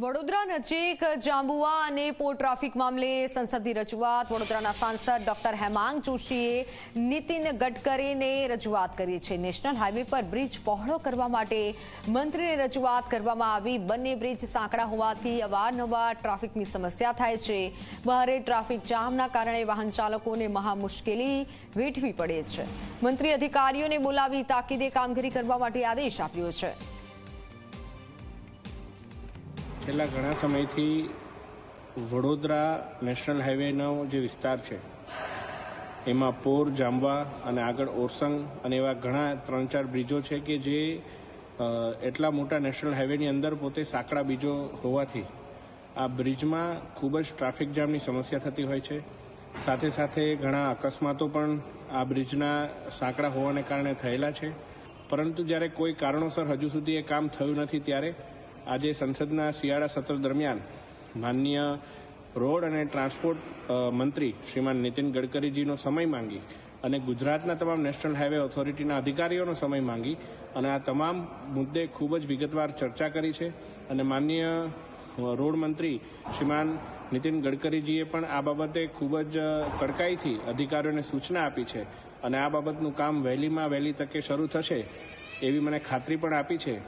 વડોદરા નજીક જાંબુઆ અને પોર ટ્રાફિક મામલે સંસદની રજૂઆત. વડોદરાના સાંસદ ડોક્ટર હેમાંગ જોશીએ નીતિન ગડકરીને રજૂઆત કરી છે. નેશનલ હાઈવે પર બ્રિજ પહોળો કરવા માટે મંત્રીને રજૂઆત કરવામાં આવી. બંને બ્રિજ સાંકડા હોવાથી અવારનવાર ટ્રાફિકની સમસ્યા થાય છે. ભારે ટ્રાફિક જામના કારણે વાહન ચાલકોને મહા મુશ્કેલી વેઠવી પડે છે. મંત્રી અધિકારીઓને બોલાવી તાકીદે કામગીરી કરવા માટે આદેશ આપ્યો છે. છેલ્લા ઘણા સમયથી વડોદરા નેશનલ હાઈવેનો જે વિસ્તાર છે, એમાં પોર, જાંબવા અને આગળ ઓરસંગ અને એવા ઘણા ત્રણ ચાર બ્રિજો છે કે જે એટલા મોટા નેશનલ હાઈવેની અંદર પોતે સાંકડા બીજો હોવાથી આ બ્રિજમાં ખૂબ જ ટ્રાફિક જામની સમસ્યા થતી હોય છે. સાથે સાથે ઘણા અકસ્માતો પણ આ બ્રિજના સાંકડા હોવાને કારણે થયેલા છે. પરંતુ જ્યારે કોઈ કારણોસર હજુ સુધી એ કામ થયું નથી ત્યારે આજે સંસદના શિયાળા સત્ર દરમિયાન માનનીય રોડ અને ટ્રાન્સપોર્ટ મંત્રી શ્રીમાન નીતિન ગડકરીજીનો સમય માંગી અને ગુજરાતના તમામ નેશનલ હાઈવે ઓથોરિટીના અધિકારીઓનો સમય માંગી અને આ તમામ મુદ્દે ખૂબ જ વિગતવાર ચર્ચા કરી છે અને માનનીય રોડ મંત્રી શ્રીમાન નીતિન ગડકરીજીએ પણ આ બાબતે ખૂબ જ કડકાઈથી અધિકારીઓને સૂચના આપી છે અને આ બાબતનું કામ વહેલીમાં વહેલી તકે શરૂ થશે એવી મને ખાતરી પણ આપી છે.